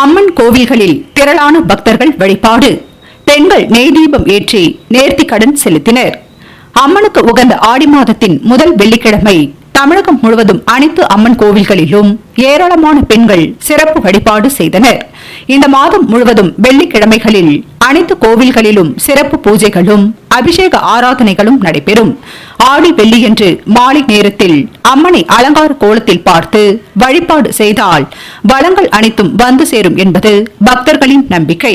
அம்மன் கோவில்களில் திரளான பக்தர்கள் வழிபாடு. பெண்கள் நெய் தீபம் ஏற்றி நேர்த்தி கடன் செலுத்தினர். அம்மனுக்கு உகந்த ஆடி மாதத்தின் முதல் வெள்ளிக்கிழமை தமிழகம் முழுவதும் அனைத்து அம்மன் கோவில்களிலும் ஏராளமான பெண்கள் சிறப்பு வழிபாடு செய்தனர். இந்த மாதம் முழுவதும் வெள்ளிக்கிழமைகளில் அனைத்து கோவில்களிலும் சிறப்பு பூஜைகளும் அபிஷேக ஆராதனைகளும் நடைபெறும். ஆடி வெள்ளியன்று மாலை நேரத்தில் அம்மனை அலங்கார கோலத்தில் பார்த்து வழிபாடு செய்தால் வளங்கள் அனைத்தும் வந்து சேரும் என்பது பக்தர்களின் நம்பிக்கை.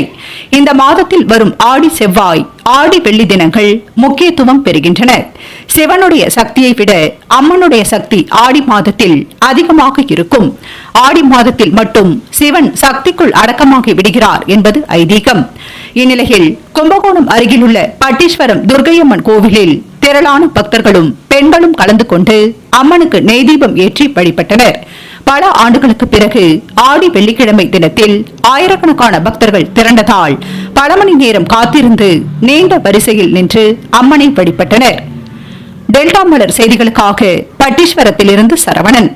இந்த மாதத்தில் வரும் ஆடி செவ்வாய் ஆடி வெள்ளி தினங்கள் முக்கியத்துவம் பெறுகின்றன. சிவனுடைய சக்தியை விட அம்மனுடைய சக்தி ஆடி மாதத்தில் அதிகமாக இருக்கும். ஆடி மாதத்தில் மட்டும் சிவன் சக்திக்குள் அடக்கமாகி விடுகிறார் என்பது ஐதீகம். இந்நிலையில் கும்பகோணம் அருகிலுள்ள பட்டீஸ்வரம் துர்கையம்மன் கோவிலில் திரளான பக்தர்களும் பெண்களும் கலந்து கொண்டு அம்மனுக்கு நெய்தீபம் ஏற்றி வழிபட்டனர். பல ஆண்டுகளுக்கு பிறகு ஆடி வெள்ளிக்கிழமை தினத்தில் ஆயிரக்கணக்கான பக்தர்கள் திரண்டதால் பல மணி நேரம் காத்திருந்து நீண்ட வரிசையில் நின்று அம்மனை வழிபட்டனர். டெல்டா மலர் செய்திகளுக்காக பட்டீஸ்வரத்திலிருந்து சரவணன்.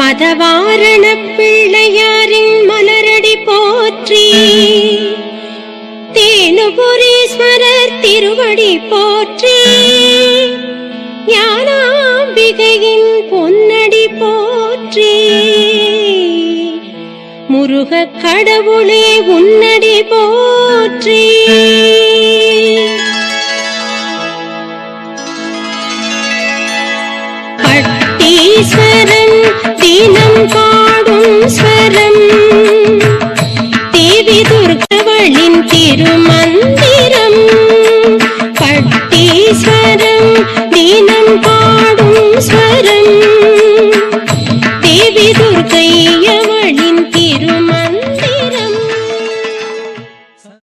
மதவாரண பிள்ளையாரின் மலரடி போற்றி. தேனுபுரீஸ்வரர் திருவடி போற்றி. ஞானாம்பிகையின் பொன்னடி போற்றி. முருக கடவுளே உன்னடி போற்றி. ஈஸ்வரன் தினம் பாடும் ஸ்வரம். தேவி துர்கவளின் திருமந்திரம்